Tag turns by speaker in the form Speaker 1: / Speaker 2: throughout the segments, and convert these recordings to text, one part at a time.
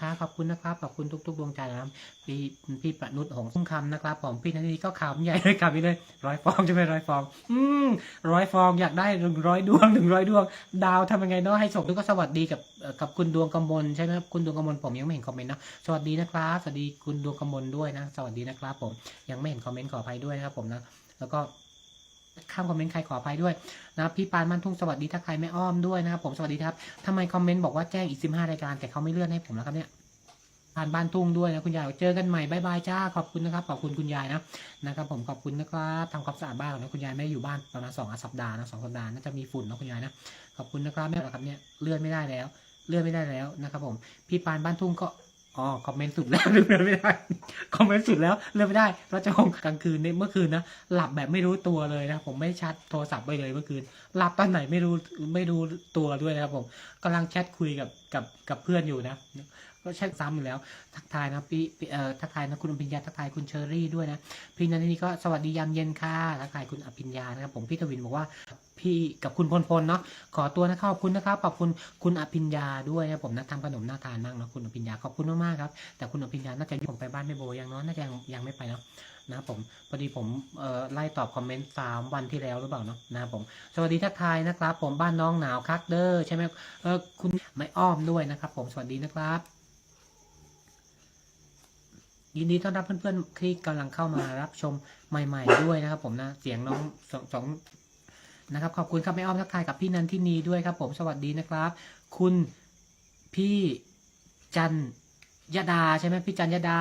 Speaker 1: นะคะ ขอบคุณนะครับ ขอบคุณทุก ๆ ดวงใจนะครับ พี่พี่ประนุษหงสุ่มคำนะครับผมพี่นันทีก็ขำใหญ่เลยขำไปเลยร้อยฟองใช่ไหมร้อยฟอง อืมร้อยฟองอยากได้หนึ่งร้อยดวงหนึ่งร้อยดวง ดาวทำยังไงเนาะให้ส่งแล้วก็สวัสดีกับกับคุณดวงกำมลใช่ไหมครับคุณดวงกำมลผมยังไม่เห็นคอมเมนต์นะสวัสดีนะครับสวัสดีคุณดวงกำมลด้วยนะ สวัสดีนะครับผมยังไม่เห็นคอมเมนต์ขออภัยด้วยนะครับผมนะแล้วก็ ข้ามคอมเมนต์ใครขออภัยด้วยนะพี่ปานมันทุ่งสวัสดีทักทายแม่อ้อมด้วยนะครับผมสวัสดีครับทำไมคอมเมนต์บอกว่าแจ้งอีก15รายการแต่เขาไม่เลื่อนให้ผมแล้วครับเนี่ยปานบ้านทุ่งด้วยนะคุณยายเจอกันใหม่บายบายจ้าขอบคุณนะครับขอบคุณคุณยายนะนะครับผมขอบคุณนะครับทำความสะอาดบ้านนนะคุณยายไม่ได้อยู่บ้านประมาณสองสัปดาห์นะสองสัปดาห์น่าจะมีฝุ่นนะคุณยายนะขอบคุณนะครับแม่ครับเนี่ยเลื่อนไม่ได้แล้ว เลื่อนไม่ได้แล้วนะครับผมพี่ปานบ้านทุ่งก็ อ๋อคอมเมนต์สุดแล้วเลื่อไม่ได้คอมเมนต์สุดแล้วเลื่อไม่ได้เราจะคงกลางคืนในเมื่อคืนนะหลับแบบไม่รู้ตัวเลยนะผมไม่ชัดโทรศัพท์ไปเลยเมื่อคืน หลับตอนไหนไม่รู้ไม่รู้ตัวด้วยนะครับผมกำลังแชทคุยกับกับกับเพื่อนอยู่นะ ก็แชทซ้ำอยู่แล้ว ทักทายนะพี่เอ่อทักทายนะคุณอภิญญาทักทายคุณเชอรี่ด้วยนะพี่นันนี่ก็สวัสดียามเย็นค่ะทักทายคุณอภิญญานะครับผมพี่ทวินบอกว่าพี่กับคุณพลพลเนาะขอตัวนะครับขอบคุณนะครับขอบคุณคุณอภิญญาด้วยนะผมนะทำขนมน่าทานมากนะคุณอภิญญาขอบคุณมากๆครับแต่คุณอภิญญาน่าจะผมไปบ้านแม่โบยังเนาะน่าจะยังยังไม่ไปเนาะนะครับผมพอดีผมไล่ตอบคอมเมนต์สามวันที่แล้วหรือเปล่าเนาะนะครับผมสวัสดีทักทายนะครับ ผมบ้านน้องหนาวคักเดอร์ใช่ไหมเออคุณไม่อ้อมด้วยนะครับ ผมสวัสดีนะครับ ยินดีต้อนรับเพื่อนๆที่กำลังเข้ามารับชมใหม่ ๆ ด้วยนะครับผมนะ เสียงน้องสองสองนะครับขอบคุณครับไม่อ้อมทักทายกับพี่นันทินีด้วยครับ ผมสวัสดีนะครับ คุณพี่จันยดาใช่ไหมพี่จันยดา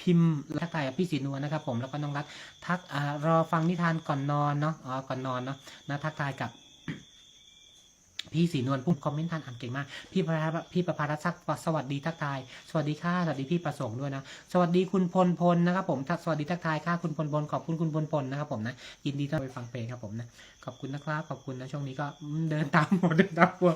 Speaker 1: พิมพ์ทักทายกับพี่สีนวลนะครับ ผมแล้วก็น้องรักทักอรอฟังนิทานก่อนนอนเนาะอ๋อก่อนนอนเนาะนะทักทายกับ พี่สีนวลพุ่มคอมเมนต์ทานอ่านเก่งมาก พี่ประภาพี่ประภารัศักสวัสดีทักทาย สวัสดีค่ะ สวัสดีพี่ประสงค์ด้วยนะ สวัสดีคุณพลพลนะครับผม สวัสดีทักทายค่ะคุณพลพลขอบคุณคุณพลพลนะครับผมนะ ยินดีที่ไปฟังเพลงครับผมนะ ขอบคุณนะครับ ขอบคุณนะช่วงนี้ก็เดินตามหมดเดินตามวัว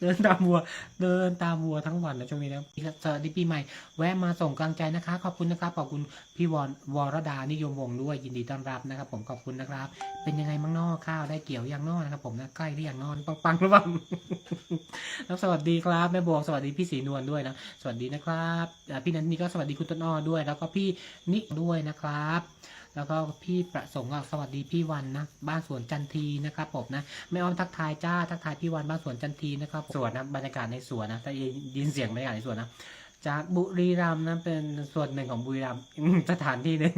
Speaker 1: เดินตามวัว เดินตามวัวทั้งวันนะช่วงนี้นะสวัสดีปีใหม่ แวะมาส่งกำลังใจนะคะ ขอบคุณนะครับ ขอบคุณพี่วรวรดา นิยมวงด้วย ยินดีต้อนรับนะครับ ผม ขอบคุณนะครับ เป็นยังไงมั่งนอข้าวได้เกี่ยวยังนอนะครับ ผมนะ ใกล้หรือยังนอนปังปังๆหรือเปล่าแล้วสวัสดีครับแม่บวงสวัสดีพี่สีนวลด้วยนะ สวัสดีนะครับ พี่นันนี่ก็สวัสดีคุณต้นอ้อด้วย แล้วก็พี่นิกด้วยนะครับ แล้วก็พี่ประสงค์ก็สวัสดีพี่วันนะบ้านสวนจันทีนะครับผมนะไม่อ้อมทักทายจ้าทักทายพี่วันบ้านสวนจันทีนะครับสวนนะบรรยากาศในสวนนะถ้ายินเสียงบรรยากาศในสวนนะจากบุรีรัมย์นะเป็นส่วนหนึ่งของบุรีรัมย์สถานที่หนึ่ง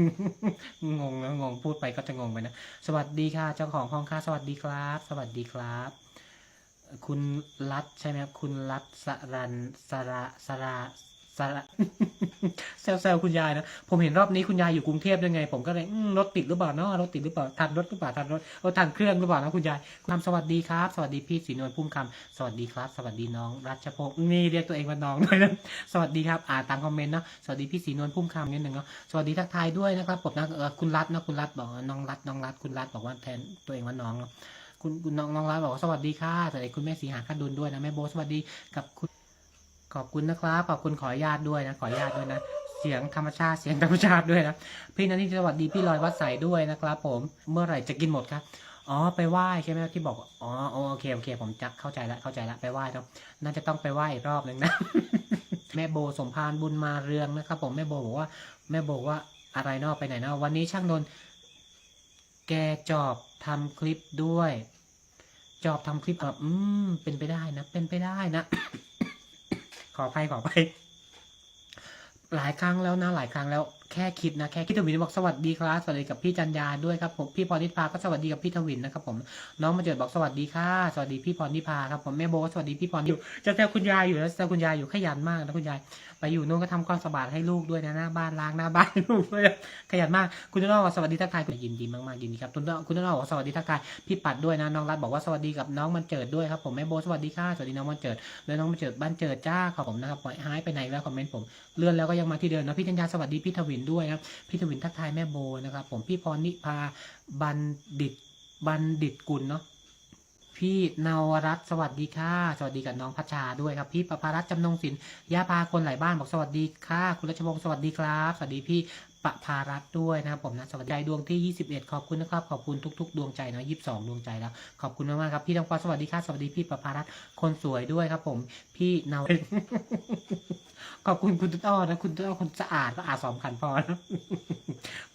Speaker 1: งงนะงงพูดไปก็จะงงไปนะสวัสดีค่ะเจ้าของห้องค่ะสวัสดีครับ สวัสดีครับ คุณรัตใช่ไหมครับคุณรัตสรันสระสระ สระแซวแซวคุณยายนะ ผมเห็นรอบนี้คุณยายอยู่กรุงเทพยังไง ผมก็เลยรถติดหรือเปล่าเนาะรถติดหรือเปล่าทันรถหรือเปล่าทันรถเออทันเครื่องหรือเปล่านะคุณยายคำสวัสดีครับ สวัสดีพี่ศรีนวลพุ่มคำสวัสดีครับ สวัสดีน้องรัชพงศ์นี่เรียกตัวเองว่าน้องด้วยนะสวัสดีครับอ่านตามคอมเมนต์เนาะสวัสดีพี่ศรีนวลพุ่มคำนิดหนึ่งเนาะสวัสดีทักทายด้วยนะครับผมนะเออคุณรัตนะคุณรัตบอกน้องรัตน้องรัตคุณรัตบอกว่าแทนตัวเองว่าน้องเนาะคุณคุณน้องน้องรัตบอกว่าสวัสดีค่ะสวัสดีคุณแม่สีหาคดุลด้วยนะแม่โบสวัสดีกับคุณ ขอบคุณนะครับ ขอบคุณขออนุญาตด้วยนะ ขออนุญาตด้วยนะ เสียงธรรมชาติ เสียงธรรมชาติด้วยนะ พี่นันนี่สวัสดีพี่ลอยวัดใสด้วยนะครับผม เมื่อไหร่จะกินหมดครับ อ๋อ ไปไหว้ใช่ไหมที่บอก อ๋อ โอเค โอเค ผมจะเข้าใจล้วเข้าใจล้วไปไหว้แล้วน่าจะต้องไปไหว้อีกรอบหนึ่งนะ แม่โบสมพานบุญมาเรืองนะครับ ผม แม่โบบอกว่า แม่โบว่าอะไรนอกไปไหนเนอกวันนี้ช่างนนแกจอบทำคลิปด้วย จอบทำคลิปเอออืม เป็นไปได้นะ เป็นไปได้นะ ขออภัยขออภัยหลายครั้งแล้วนะหลายครั้งแล้ว แค่คิดนะแค่คิดทวินบอกสวัสดีครับสวัสดีกับพี่จันยาด้วยครับผมพี่พรนิพาก็สวัสดีกับพี่ทวินนะครับผมน้องมาเจิดบอกสวัสดีค่ะสวัสดีพี่พรนิพาครับผมแม่โบก็สวัสดีพี่พรอยู่จะแซวคุณยายอยู่แล้วแซวคุณยายอยู่ขยันมากนะคุณยายไปอยู่นู่นก็ทำความสะอาดให้ลูกด้วยนะหน้าบ้านล้างหน้าบ้านลูกด้วยขยันมากคุณต้นอ้อบอกสวัสดีทักทายคุณยินดีมากๆยินดีครับคุณต้นคุณต้นอ้อบอกสวัสดีทักทายพี่ปัดด้วยนะน้องรัฐบอกว่าสวัสดีกับน้องมันเจิดด้วยครับผมแม่โบสวัสดีค่ะสวัสดีน้องมันเจิดแล้วน้องมันเจิดบ้านเจิดจ้าขอบผมนะครับปล่อยหายไปไหนแล้วคอมเมนต์ผมเลื่อนแล้วก็ยังมาที่เดิมนะพี่ธัญญาสวัสดีพี่ทวินด้วยนะครับพี่ทวินทักทายแม่โบนะครับผมพี่พรนิพาบัณฑิตบัณฑิตกุลเนาะพี่นวรัตน์สวัสดีค่ะ สวัสดีกับน้องพัชชาด้วยครับ พี่ประภารัตน์จำนงศิลป์ย่าพาคนหลายบ้านบอกสวัสดีค่ะ คุณรัชพงศ์สวัสดีครับ สวัสดีพี่ประภารัตน์ด้วยนะครับผมนะสวัสดีดวงที่ 21 ขอบคุณนะครับ ขอบคุณทุก ๆ ดวงใจนะ22 ดวงใจแล้ว ขอบคุณมากๆครับ พี่ทองฟ้าสวัสดีค่ะ สวัสดีพี่ประภารัตน์คนสวยด้วยครับ ผม พี่นว ขอบคุณคุณต้นอ้อนะคุณต้นอ้อคนสะอาดก็อาบสองขันพอนะ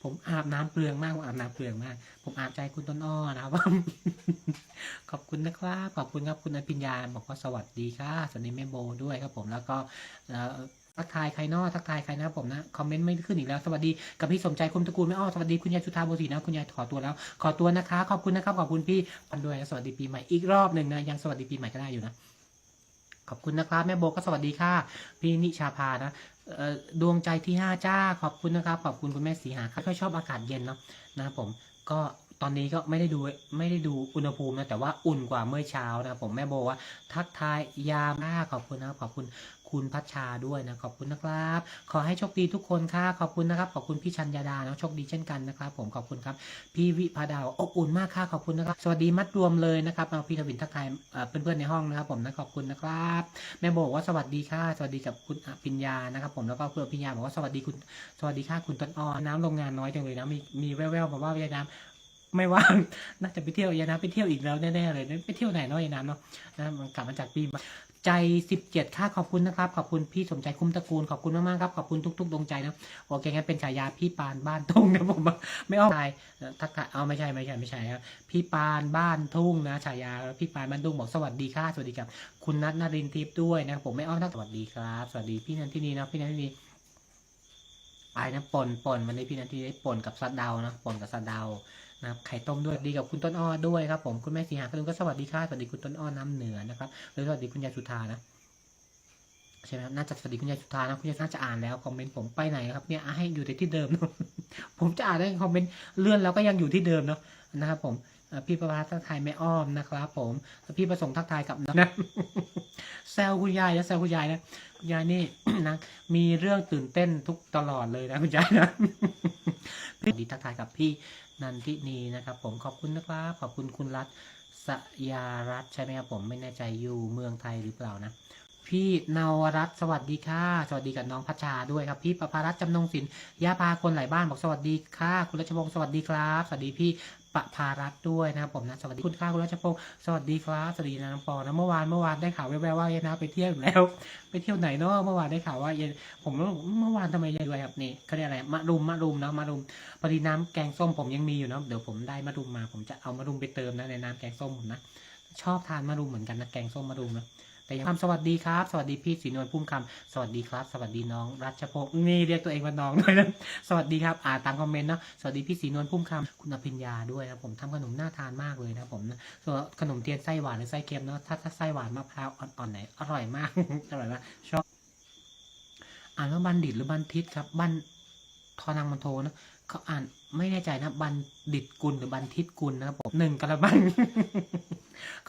Speaker 1: ผมอาบน้ำเปลืองมากผมอาบน้ำเปลืองมาก ผมอาบใจคุณต้นอ้อนะครับขอบคุณนะครับขอบคุณครับคุณอภิญญาบอกว่าสวัสดีค่ะสวัสดีแม่โบด้วยครับผมแล้วก็ทักทายใครนอทักทายใครนะผมนะคอมเมนต์ไม่ขึ้นอีกแล้ว สวัสดีกับพี่สมใจคุมตระกูลไม่อ้อสวัสดีคุณยายสุธาโบสีนะคุณยายขอตัวแล้ว ขอตัวนะคะ ขอบคุณนะครับขอบคุณพี่พันด้วยและสวัสดีปีใหม่อีกรอบหนึ่งนะยังสวัสดีปีใหม่ก็ได้อยู่นะ ขอบคุณนะครับ แม่โบก็สวัสดีค่ะ พี่นิชาพานะดวงใจที่ห้าจ้า ขอบคุณนะครับ ขอบคุณคุณแม่สีหาค่ะค่อยชอบอากาศเย็นเนาะนะครับผมก็ตอนนี้ก็ไม่ได้ดูไม่ได้ดูอุณหภูมินะแต่ว่าอุ่นกว่าเมื่อเช้านะครับผมแม่โบว่าทักทายยามอ่าขอบคุณนะครับขอบคุณ คุณพัชชาด้วยนะขอบคุณนะครับ ขอให้โชคดีทุกคนค่ะขอบคุณนะครับ ขอบคุณพี่ชัญญาดาเนาะโชคดีเช่นกันนะครับ ผมขอบคุณครับ พี่วิภาดาวอบอุ่นมากค่ะขอบคุณนะครับ สวัสดีมัดรวมเลยนะครับเอาพี่ทวินทักทายเพื่อนๆในห้องนะครับ ผมนะขอบคุณนะครับแม่บอกว่าสวัสดีค่ะ สวัสดีกับคุณอภิญญานะครับ ผมแล้วก็เพื่อปิญญาบอกว่าสวัสดีคุณสวัสดีค่ะคุณต้นอ้อน้ำโรงงานน้อยจังเลยนะมีมีแว่วๆมาว่ายายน้ำ ไม่ว่างน่าจะไปเที่ยวยายน้ำไปเที่ยวอีกแล้วแน่ๆเลยไปเที่ยวไหนเนาะยายน้ำเนาะนะมันกลับมาจากปีใหม่ใจสิบเจ็ดค่ะขอบคุณนะครับ ขอบคุณพี่สมใจคุ้มตระกูล ขอบคุณมากๆครับ ขอบคุณทุก ๆ ดวงใจนะ โอเคงั้นเป็นฉายาพี่ปานบ้านทุ่งนะผมไม่ออมทายทักทายเอาไม่ใช่ไม่ใช่ไม่ใช่ครับ พี่ปานบ้านทุ่งนะฉายาพี่ปานบ้านทุ่งบอกสวัสดีค่ะสวัสดีครับ คุณนัทนรินทร์ทิพย์ด้วยนะผมไม่อ้อมทักสวัสดีครับ สวัสดีพี่นันทินีนะพี่นันทินีไอ้นะปนปนวันนี้พี่นันทินีได้ปนกับสะเดานะปนกับสะเดา นะครับไข่ต้มด้วยดีกับคุณต้นอ้อด้วยครับผมคุณแม่สีหาคุณก็สวัสดีค่ะสวัสดีคุณต้นอ้อน้ำเหนือนะครับแล้วสวัสดีคุณยายสุธานะใช่ไหมครับน่าจะสวัสดีคุณยายสุธานะคุณยายน่าจะอ่านแล้วคอมเมนต์ผมไปไหนครับเนี่ยให้อยู่แต่ที่เดิมเนอะผมจะอ่านได้คอมเมนต์เลื่อนแล้วก็ยังอยู่ที่เดิมเนาะนะครับผมพี่ประภาทักทายแม่อ้อมนะครับ ผมพี่ประสงค์ทักทายกับน้องนะแซวคุณยายนะแซวคุณยายนะคุณยายนี่นะมีเรื่องตื่นเต้นทุกตลอดเลยนะคุณยายนะสวัสดีทักทายกับพี่ นันทินีนะครับ ผมขอบคุณนะครับขอบคุณคุณรัฐสยารัตใช่ไหมครับผมไม่แน่ใจอยู่เมืองไทยหรือเปล่านะพี่นวรัตสวัสดีค่ะ สวัสดีกับน้องพัชชาด้วยครับ พี่ประภารัตจำนงศิลป์ยาพาคนหลายบ้านบอกสวัสดีค่ะ คุณรัชพงศ์สวัสดีครับ สวัสดีพี่ ประภารัตด้วยนะครับผมนะสวัสดีคุณค่ะคุณรัชพงศ์สวัสดีครับสวัสดีนะน้องปอนะเมื่อวานเมื่อวานได้ข่าวแว่วๆว่าเย็นนะไปเที่ยวแล้ว ไปเที่ยวไหนเนาะเมื่อวานได้ข่าวว่าเย็นผมก็เมื่อวานทำไมเย็นด้วยครับนี่เขาเรียกอะไรมะรุมมะรุมเนาะมะรุมพอดีน้ำแกงส้มผมยังมีอยู่เนาะเดี๋ยวผมได้มะรุมมา ผมจะเอามะรุมไปเติมนะในน้ำแกงส้มผมนะชอบทานมะรุมเหมือนกันนะแกงส้มมะรุมนะ แต่ยังคำสวัสดีครับ สวัสดีพี่ศรีนวลพุ่มคำสวัสดีครับ สวัสดีน้องรัชพงศ์นี่เรียกตัวเองว่าน้องด้วยนะสวัสดีครับอ่านตามคอมเมนต์เนาะสวัสดีพี่ศรีนวลพุ่มคำคุณอภิญญาด้วยนะผมทำขนมน่าทานมากเลยนะผมส่วนขนมเทียนไส้หวานหรือไส้เค็มเนาะถ้าถ้าไส้หวานมะพร้าวอ่อนๆไหนอร่อยมากอร่อยมากชอบอ่านว่าบัณฑิตหรือบัณฑิตครับบัณทอนังมันโทนะ เขาอ่านไม่แน่ใจนะบัณฑิตกุลหรือบัณฑิตกุลนะครับผมหนึ่งกระมัง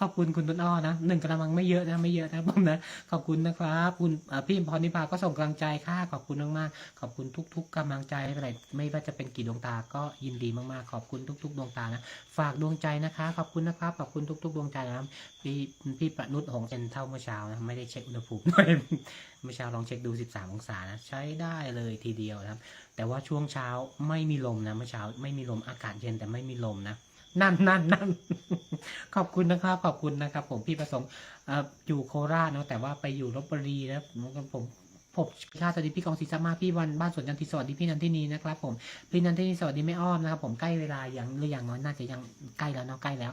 Speaker 1: ขอบคุณคุณต้นอ้อนะหนึ่งกระมังไม่เยอะนะไม่เยอะนะผมนะขอบคุณนะครับคุณพี่พรนิพาก็ส่งกำลังใจค่ะขอบคุณมากๆขอบคุณทุก ๆกำลังใจไม่เป็นไรไม่ว่าจะเป็นกี่ดวงตาก็ยินดีมากๆ ขอบคุณทุก ๆ ดวงตานะฝากดวงใจนะคะ ขอบคุณนะครับขอบคุณทุก ๆ ดวงใจนะครับพี่พี่ประนุษหงเป็นเท่าเมื่อเช้านะไม่ได้เช็คอุณหภูมิเมื่อเช้าลองเช็คดู 13 องศานะใช้ได้เลยทีเดียวนะครับแต่ว่าช่วงเช้าไม่มีลมนะเมื่อเช้า ไม่มีลมอากาศเย็นแต่ไม่มีลมนะนั่นนั่นนั่นขอบคุณนะครับ ขอบคุณนะครับ ผมพี่ประสงค์ออยู่โคราชเนาะแต่ว่าไปอยู่ลบบุรีนะผมผมผมค่าสวัสดีพี่กองศรีสมาพี่วันบ้านสวนจันทิสวัสดีพี่นันที่นีนะครับ ผมพี่นันที่นีสวัสดีไม่อ้อมนะครับ ผมใกล้เวลาอย่างหรืออย่างน้อยน่าจะยังใกล้แล้วเนาะใกล้แล้ว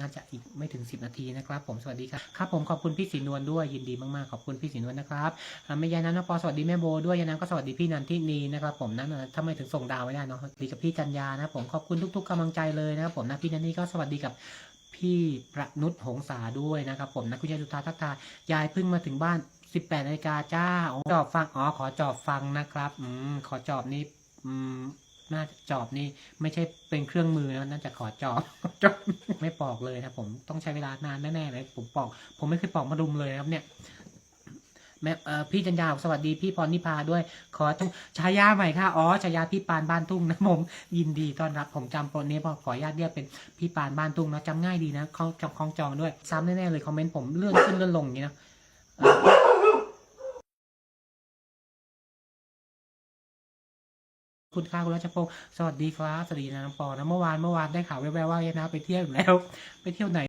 Speaker 1: น่าจะอีกไม่ถึง 10 นาทีนะครับ ผมสวัสดีครับครับผมขอบคุณพี่ศรีนวลด้วยยินดีมากๆขอบคุณพี่ศรีนวลนะครับแม่ยายนันปอสวัสดีแม่โบด้วยยายนันก็สวัสดีพี่นันทินีนะครับผมนั้นน่ะทำไมถึงส่งดาวไม่ได้เนาะดีกับพี่จันยานะครับผมขอบคุณทุก ๆกำลังใจเลยนะครับผมนะพี่นันนี่ก็สวัสดีกับพี่ประนุษหงษาด้วยนะครับผมนะคุณยายสุธาทักทายยายเพิ่งมาถึงบ้าน 18นาฬิกาจ้าอ๋อจอบฟังอ๋อขอจอบฟังนะครับ อืมขอจอบนี่อืม น่าจะจอบนี่ไม่ใช่เป็นเครื่องมือนะน่าจะขอจอบจอบไม่ปอกเลยนะผมต้องใช้เวลานานแน่ๆเลยผมปอก ผมไม่เคยปอกมาดุมเลยครับเนี่ยแม่พี่จันยาสวัสดีพี่พรนิพาด้วย ขอต้องฉายาใหม่ค่ะอ๋อฉายาพี่ปานบ้านทุ่งนะผมยินดีต้อนรับผมจำโปรนี้พอขอญาตเรียกเป็นพี่ปานบ้านตุงนะจำง่ายดีนะเขาจำคล้องจองด้วยซ้ำแน่ๆเลยคอมเมนต์ผมเลื่อนขึ้นเลื่อนลงอย่างนี้นะ คุณค่าคุณรัชพงศ์สวัสดีครับสวัสดีนะน้องปอนะเมื่อวานเมื่อวานได้ข่าวแว่วๆว่าเยนะไปเที่ยวอยู่แล้ว ไปเที่ยวไหน